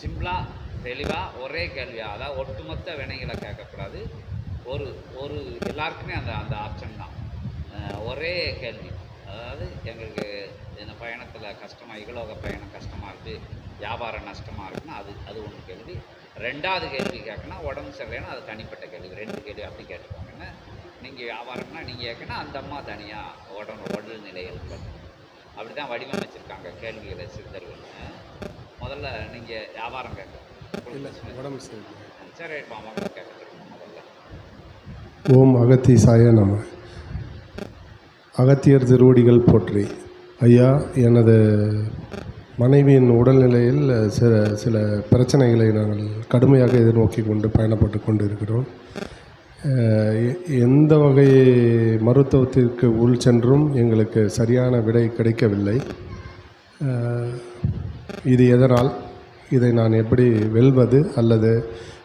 சிம்பிளாக தெளிவாக ஒரே கேள்வியாக அதாவது ஒட்டுமொத்த வினைகளை கேட்கக்கூடாது. ஒரு ஒரு எல்லாருக்குமே அந்த அந்த ஆப்ஷன் தான். ஒரே கேள்வி. அதாவது எங்களுக்கு இந்த பயணத்தில் கஷ்டமாக இகலோக பயணம் கஷ்டமாக இருக்குது வியாபாரம் நஷ்டமாக இருக்குன்னா அது அது ஒன்று கேள்வி. ரெண்டாவது கேள்வி கேட்கணும் உடம்பு சரியில்லைன்னா அது தனிப்பட்ட கேள்வி. ரெண்டு கேள்வி அப்படி கேட்டுக்கோங்கன்னா நீங்கள் வியாபாரம்னா நீங்கள் கேட்கணும் அந்த அம்மா தனியாக உடம்பு உடல் நிலைகள். அப்படி தான் வடிவமைச்சிருக்காங்க கேள்விகளை சித்தர்கள். முதல்ல நீங்கள் வியாபாரம் கேட்க இல்லை உடம்பு சரி சரி மாமா கேட்க முதல்ல. ஓம் அகத்தீசாய நம. அகத்தியர் திருவடிகள் போற்றி. ஐயா எனது மனைவியின் உடல்நிலையில் சில சில பிரச்சனைகளை நாங்கள் கடுமையாக எதிர்நோக்கி கொண்டு பயணப்பட்டு கொண்டு இருக்கிறோம் எந்த வகை மருத்துவத்திற்கு உள் சென்றும் எங்களுக்கு சரியான விடை கிடைக்கவில்லை. இது எதனால்? இதை நான் எப்படி வெல்வது அல்லது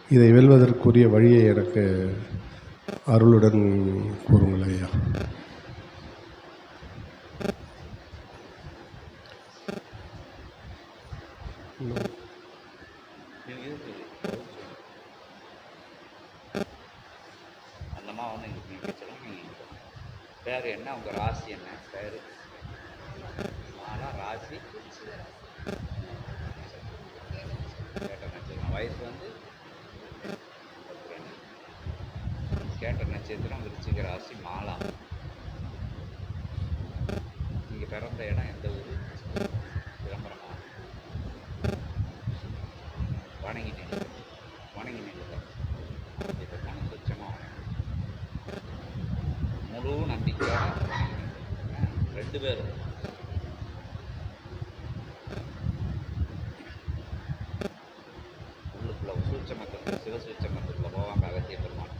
இதை வெல்வதற்குரிய வழியை எனக்கு அருளுடன் கூறுங்கள் ஐயா. இது வந்து எங்களுக்கு பேர் என்ன உங்கள் ராசி என்ன? பேர் ஆனால் ராசி ரெண்டு பேரும். உள்ளுக்குள்ள சூட்சமத்துக்குள்ள சிவ சூட்சமத்துக்குள்ள போவாங்க அகத்திய பெருமான்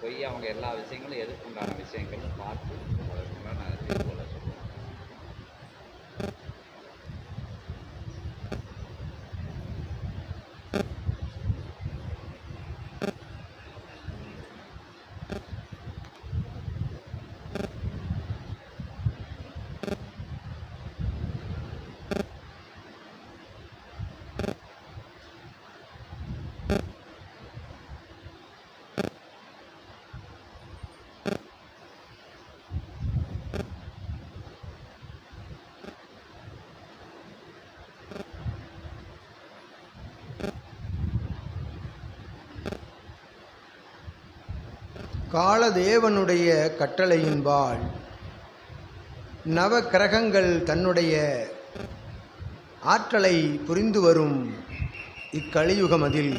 போய் அவங்க எல்லா விஷயங்களும் எதுக்குண்டான விஷயங்களும் பார்த்து அதற்குண்டான காலதேவனுடைய கட்டளையின்பால் நவ கிரகங்கள் தன்னுடைய ஆற்றலை புரிந்து வரும் இக்கலியுகமதில்.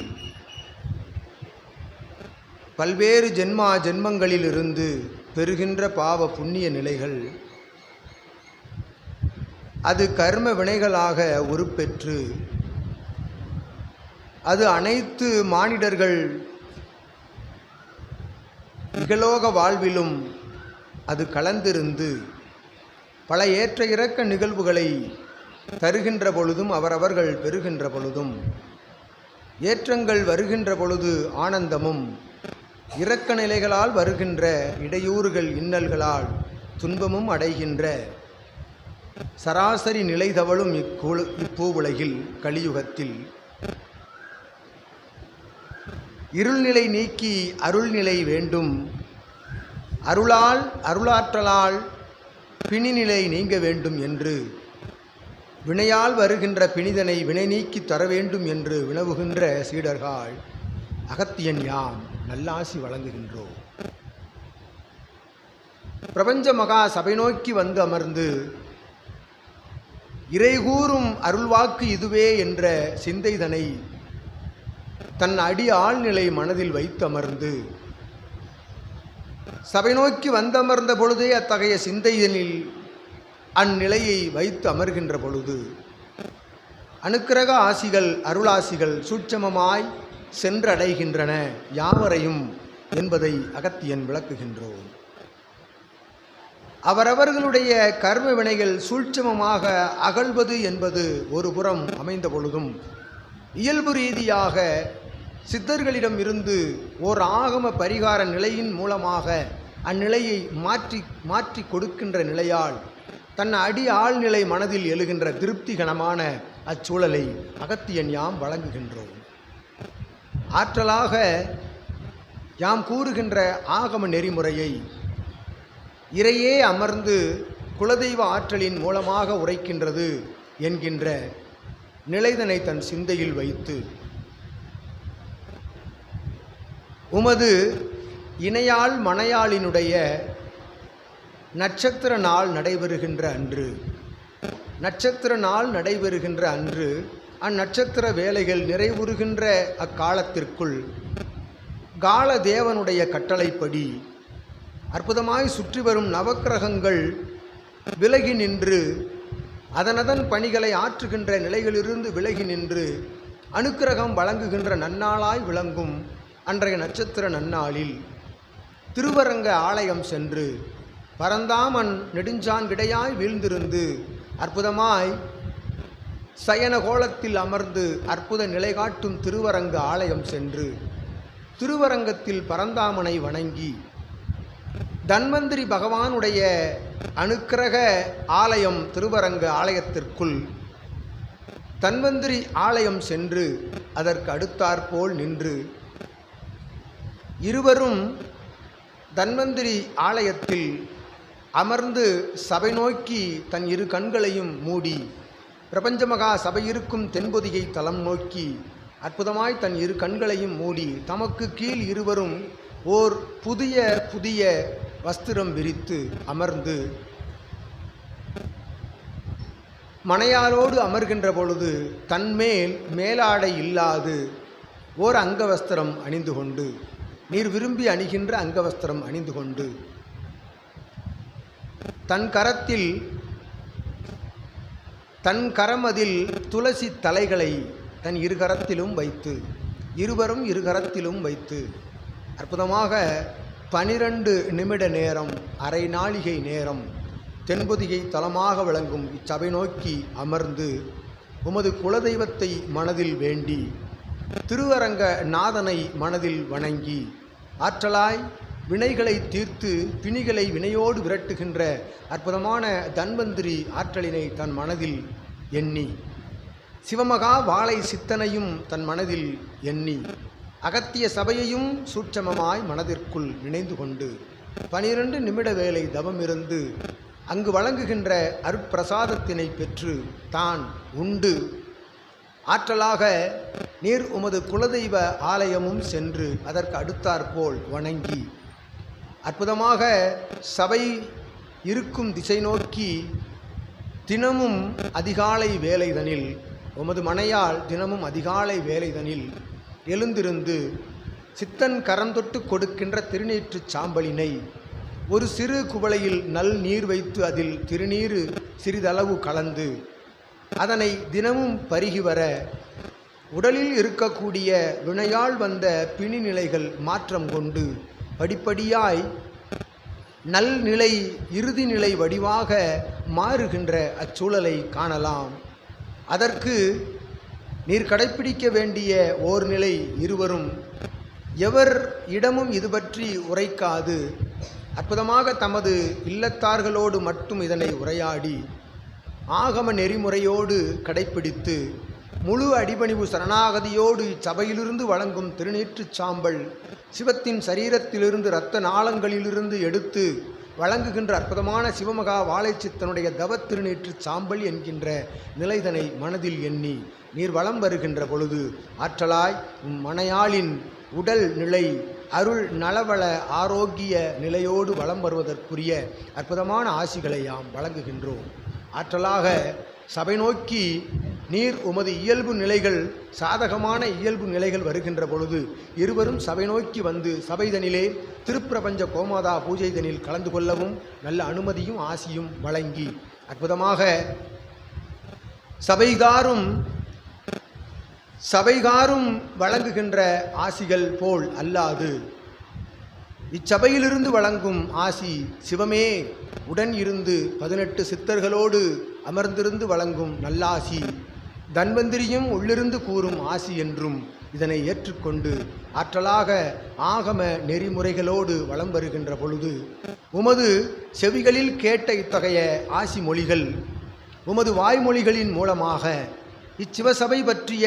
பல்வேறு ஜென்மா ஜென்மங்களிலிருந்து பெறுகின்ற பாவ புண்ணிய நிலைகள் அது கர்ம வினைகளாக உருப்பெற்று அது அனைத்து மானிடர்கள் இகலோக வாழ்விலும் அது கலந்திருந்து பல ஏற்ற இறக்க நிகழ்வுகளை தருகின்ற பொழுதும் அவரவர்கள் பெறுகின்ற பொழுதும் ஏற்றங்கள் வருகின்ற பொழுது ஆனந்தமும் இரக்க நிலைகளால் வருகின்ற இடையூறுகள் இன்னல்களால் துன்பமும் அடைகின்ற சராசரி நிலை தவழும் இக்கூ இப்பூவுலகில் கலியுகத்தில். இருள்நிலை நீக்கி அருள்நிலை வேண்டும். அருளால் அருளாற்றலால் பிணிநிலை நீங்க வேண்டும் என்று. வினையால் வருகின்ற பிணிதனை வினை நீக்கி தர வேண்டும் என்று வினவுகின்ற சீடர்கள் அகத்தியன் யாம் நல்லாசி வழங்குகின்றோம் பிரபஞ்ச மகா சபை நோக்கி வந்து அமர்ந்து இறைகூறும் அருள்வாக்கு இதுவே என்ற சிந்தைதனை தன் அடி ஆழ்நிலை மனதில் வைத்து அமர்ந்து சபை நோக்கி வந்தமர்ந்த பொழுதே அத்தகைய சிந்தையனில் அந்நிலையை வைத்து அமர்கின்ற பொழுது அனுக்கிரக ஆசிகள் அருளாசிகள் சூட்சமமாய் சென்றடைகின்றன யாவரையும் என்பதை அகத்தியன் விளக்குகின்றோம். அவரவர்களுடைய கர்ம வினைகள் சூட்சமமாக அகழ்வது என்பது ஒரு புறம் அமைந்த பொழுதும் இயல்பு ரீதியாக சித்தர்களிடம் இருந்து ஓர் ஆகம பரிகார நிலையின் மூலமாக அந்நிலையை மாற்றி மாற்றி கொடுக்கின்ற நிலையால் தன் அடி ஆழ்நிலை மனதில் எழுகின்ற திருப்திகரமான அச்சூழலை அகத்தியன் யாம் வழங்குகின்றோம். ஆற்றலாக யாம் கூறுகின்ற ஆகம நெறிமுறையை இறையே அமர்ந்து குலதெய்வ ஆற்றலின் மூலமாக உரைக்கின்றது என்கின்ற நிலைதனை தன் சிந்தையில் வைத்து உமது இணையாள் மனையாளினுடைய நட்சத்திர நாள் நடைபெறுகின்ற அன்று. நட்சத்திர நாள் நடைபெறுகின்ற அன்று அந்நட்சத்திர வேலைகள் நிறைவுறுகின்ற அக்காலத்திற்குள் கால தேவனுடைய கட்டளைப்படி அற்புதமாய் சுற்றி வரும் நவக்கிரகங்கள் விலகி நின்று அதனதன் பணிகளை ஆற்றுகின்ற நிலைகளிலிருந்து விலகி நின்று அனுக்கிரகம் வழங்குகின்ற நன்னாளாய் விளங்கும் அன்றைய நட்சத்திர நன்னாளில் திருவரங்க ஆலயம் சென்று பரந்தாமன் நெடுஞ்சான் கிடையாய் வீழ்ந்திருந்து அற்புதமாய் சயன கோலத்தில் அமர்ந்து அற்புத நிலை காட்டும் திருவரங்க ஆலயம் சென்று திருவரங்கத்தில் பரந்தாமனை வணங்கி தன்வந்திரி பகவானுடைய அனுக்கிரக ஆலயம் திருவரங்க ஆலயத்திற்குள் தன்வந்திரி ஆலயம் சென்று அதற்கு அடுத்தாற்போல் நின்று இருவரும் தன்வந்திரி ஆலயத்தில் அமர்ந்து சபை நோக்கி தன் இரு கண்களையும் மூடி பிரபஞ்சமகா சபை இருக்கும் தென்பொதியை தலம் நோக்கி அற்புதமாய் தன் இரு கண்களையும் மூடி தமக்கு கீழ் இருவரும் ஓர் புதிய புதிய வஸ்திரம் விரித்து அமர்ந்து மனையாரோடு அமர்கின்ற பொழுது தன்மேல் மேலாடை இல்லாது ஓர் அங்கவஸ்திரம் அணிந்து கொண்டு நீர் விரும்பி அணிகின்ற அங்கவஸ்திரம் அணிந்து கொண்டு தன் கரத்தில் தன் கரமதில் துளசி தலைகளை தன் இரு கரத்திலும் வைத்து இருவரும் இரு கரத்திலும் வைத்து அற்புதமாக பனிரெண்டு நிமிட நேரம் அரை நாழிகை நேரம் தென்பொதிகை தலமாக விளங்கும் இச்சபை நோக்கி அமர்ந்து உமது குலதெய்வத்தை மனதில் வேண்டி திருவரங்க நாதனை மனதில் வணங்கி ஆற்றலாய் வினைகளை தீர்த்து பிணிகளை வினையோடு விரட்டுகின்ற அற்புதமான தன்வந்திரி ஆற்றலினை தன் மனதில் எண்ணி சிவமகா வாழை சித்தனையும் தன் மனதில் எண்ணி அகத்திய சபையையும் சூட்சமமாய் மனதிற்குள் நினைந்து கொண்டு பனிரெண்டு நிமிட வேலை தவமிருந்து அங்கு வழங்குகின்ற அருட்பிரசாதத்தினை பெற்று தான் உண்டு. ஆற்றலாக நீர் உமது குலதெய்வ ஆலயமும் சென்று அதற்கு அடுத்தாற்போல் வணங்கி. அற்புதமாக சபை இருக்கும் திசை நோக்கி தினமும் அதிகாலை வேலைதனில் உமது மனையால் தினமும் அதிகாலை வேலைதனில் எழுந்திருந்து சித்தன் கரந்தொட்டு கொடுக்கின்ற திருநீற்றுச் சாம்பலினை ஒரு சிறு குவளையில் நல் நீர் வைத்து அதில் திருநீர் சிறிதளவு கலந்து அதனை தினமும் பருகி வர உடலில் இருக்கக்கூடிய வினையால் வந்த பிணிநிலைகள் மாற்றம் கொண்டு படிப்படியாய் நல்நிலை இறுதி நிலை வடிவாக மாறுகின்ற அச்சூழலை காணலாம். அதற்கு நீர் கடைப்பிடிக்க வேண்டிய ஓர் நிலை இருவரும் எவர் இடமும் இது பற்றி உரைக்காது. அற்புதமாக தமது இல்லத்தார்களோடு மட்டும் இதனை உரையாடி ஆகம நெறிமுறையோடு கடைப்பிடித்து முழு அடிபணிவு சரணாகதியோடு இச்சபையிலிருந்து வழங்கும் திருநீற்றுச் சாம்பல் சிவத்தின் சரீரத்திலிருந்து இரத்த நாளங்களிலிருந்து எடுத்து வழங்குகின்ற அற்புதமான சிவமகா வாழைச்சித்தனுடைய தவ திருநீற்றுச் சாம்பல் என்கின்ற நிலைதனை மனதில் எண்ணி நீர் வலம் வருகின்ற பொழுது ஆற்றலாய் மனையாளின் உடல் நிலை அருள் நலவள ஆரோக்கிய நிலையோடு வலம் வருவதற்குரிய அற்புதமான ஆசிகளை யாம் வழங்குகின்றோம். ஆற்றலாக சபை நோக்கி நீர் உமது இயல்பு நிலைகள் சாதகமான இயல்பு நிலைகள் வருகின்ற பொழுது இருவரும் சபை நோக்கி வந்து சபைதனிலே திருப்பிரபஞ்ச கோமாதா பூஜைதனில் கலந்து கொள்ளவும் நல்ல அனுமதியும் ஆசியும் வழங்கி. அற்புதமாக சபைகாரும் சபைகாரும் வழங்குகின்ற ஆசிகள் போல் அல்லாது இச்சபையிலிருந்து வழங்கும் ஆசி சிவமே. உடன் இருந்து பதினெட்டு சித்தர்களோடு அமர்ந்திருந்து வழங்கும் நல்லாசி. தன்வந்திரியும் உள்ளிருந்து கூறும் ஆசி என்றும் இதனை ஏற்றுக்கொண்டு ஆற்றலாக ஆகம நெறிமுறைகளோடு வலம் வருகின்ற பொழுது உமது செவிகளில் கேட்ட இத்தகைய ஆசி மொழிகள் உமது வாய்மொழிகளின் மூலமாக இச்சிவசபை பற்றிய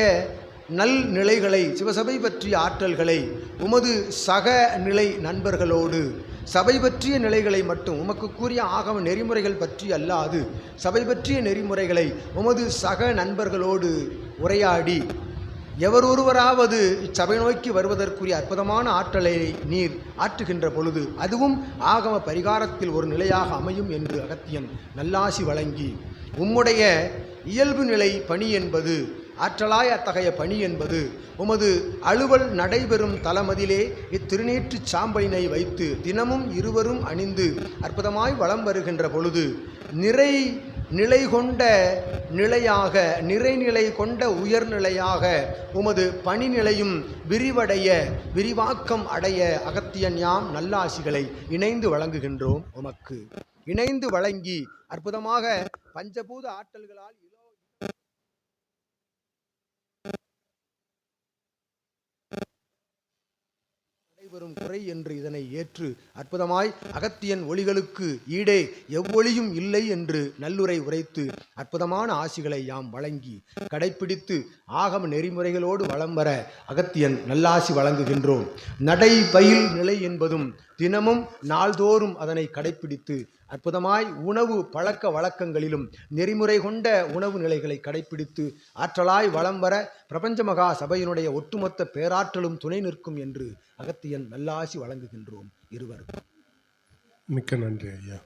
நல் நிலைகளை சிவசபை பற்றிய ஆற்றல்களை உமது சக நிலை நண்பர்களோடு. சபை பற்றிய நிலைகளை மட்டும் உமக்கு கூறிய ஆகம நெறிமுறைகள் பற்றி அல்லாது சபை பற்றிய நெறிமுறைகளை உமது சக நண்பர்களோடு உரையாடி. எவரொருவராவது இச்சபை நோக்கி வருவதற்குரிய அற்புதமான ஆற்றலை நீர் ஆற்றுகின்ற பொழுது அதுவும் ஆகம பரிகாரத்தில் ஒரு நிலையாக அமையும் என்று அகத்தியன் நல்லாசி வழங்கி. உம்முடைய இயல்பு நிலை பணி என்பது ஆற்றலாய் அத்தகைய பணி என்பது உமது அலுவல் நடைபெறும் தலமதிலே இத்திருநீற்றுச் சாம்பலினை வைத்து தினமும் இருவரும் அணிந்து அற்புதமாய் வலம் வருகின்ற பொழுது நிறை நிலை கொண்ட நிலையாக நிறைநிலை கொண்ட உயர்நிலையாக உமது பணிநிலையும் விரிவடைய விரிவாக்கம் அடைய அகத்தியன் யாம் நல்லாசிகளை இணைந்து வழங்குகின்றோம் உமக்கு. இணைந்து வழங்கி அற்புதமாக பஞ்சபூத ஆற்றல்களால் பெரும் குறை என்று இதனை ஏற்று அற்புதமாய் அகத்தியன் ஒளிகளுக்கு ஈடே எவ்வொளியும் இல்லை என்று நல்லுரை உரைத்து அற்புதமான ஆசிகளை யாம் வழங்கி கடைப்பிடித்து ஆகம நெறிமுறைகளோடு வலம் வர அகத்தியன் நல்லாசி வழங்குகின்றோம். நடை பயில் நிலை என்பதும் தினமும் நாள்தோறும் அதனை கடைப்பிடித்து அற்புதமாய் உணவு பழக்க வழக்கங்களிலும் நெறிமுறை கொண்ட உணவு நிலைகளை கடைப்பிடித்து ஆற்றலாய் வலம் வர பிரபஞ்ச மகா சபையினுடைய ஒட்டுமொத்த பேராற்றலும் துணை நிற்கும் என்று அகத்தியன் நல்லாசி வழங்குகின்றோம் இருவர் மிக்க நன்றி ஐயா.